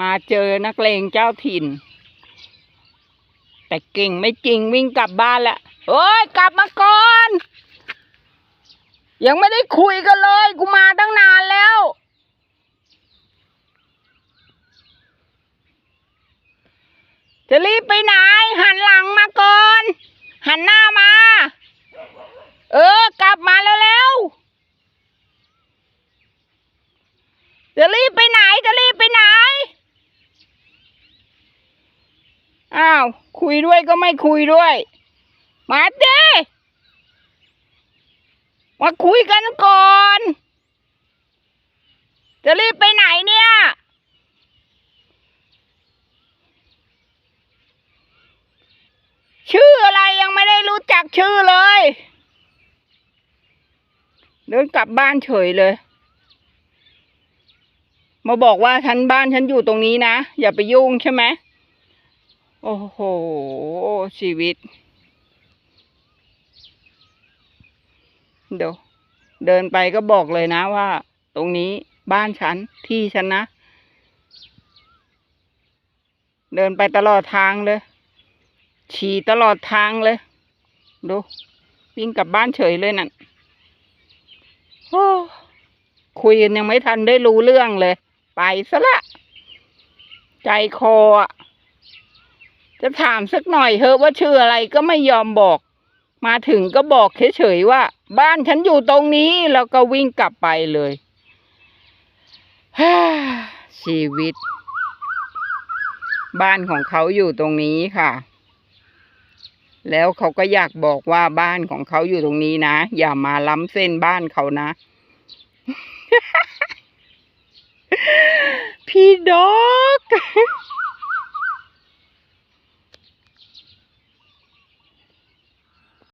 มาเจอนักเลงเจ้าถิ่น แต่เก่งไม่จริงวิ่งกลับบ้านละเอ้ยกลับมาก่อน ยังไม่ได้คุยกันเลย กูมาตั้งนานแล้ว จะรีบไปไหน หันหลังมาก่อน หันหน้ามา เออ กลับมาแล้วแล้วๆจะรีบไปไหน จะรีบไปไหน อ้าว คุยด้วยก็ไม่คุยด้วย มาเด้มาคุยกันก่อน จะรีบไปไหนเนี่ย ชื่ออะไรยังไม่ได้รู้จักชื่อเลย เดินกลับบ้านเฉยเลย มาบอกว่าฉันบ้านฉันอยู่ตรงนี้นะ อย่าไปยุ่งใช่ไหม โอ้โห ชีวิต เดี๋ยวเดินไปก็บอกเลยนะว่า ตรงนี้บ้านฉันที่ฉันนะ เดินไปตลอดทางเลย ฉี่ตลอดทางเลย ดู วิ่งกลับบ้านเฉยเลยนั่นโอ้คุยกันยังไม่ทันได้รู้เรื่องเลย ไปซะละ ใจคออะ จะถามสักหน่อยเถอะว่าชื่ออะไรก็ไม่ยอมบอก มาถึงก็บอกเฉยๆว่า บ้านฉันอยู่ตรงนี้แล้วก็วิ่งกลับไปเลยฮ่าชีวิต บ้านของเขาอยู่ตรงนี้ค่ะ แล้วเขาก็อยากบอกว่าบ้านของเขาอยู่ตรงนี้นะ อย่ามาล้ำเส้นบ้านเขานะ พี่ดอก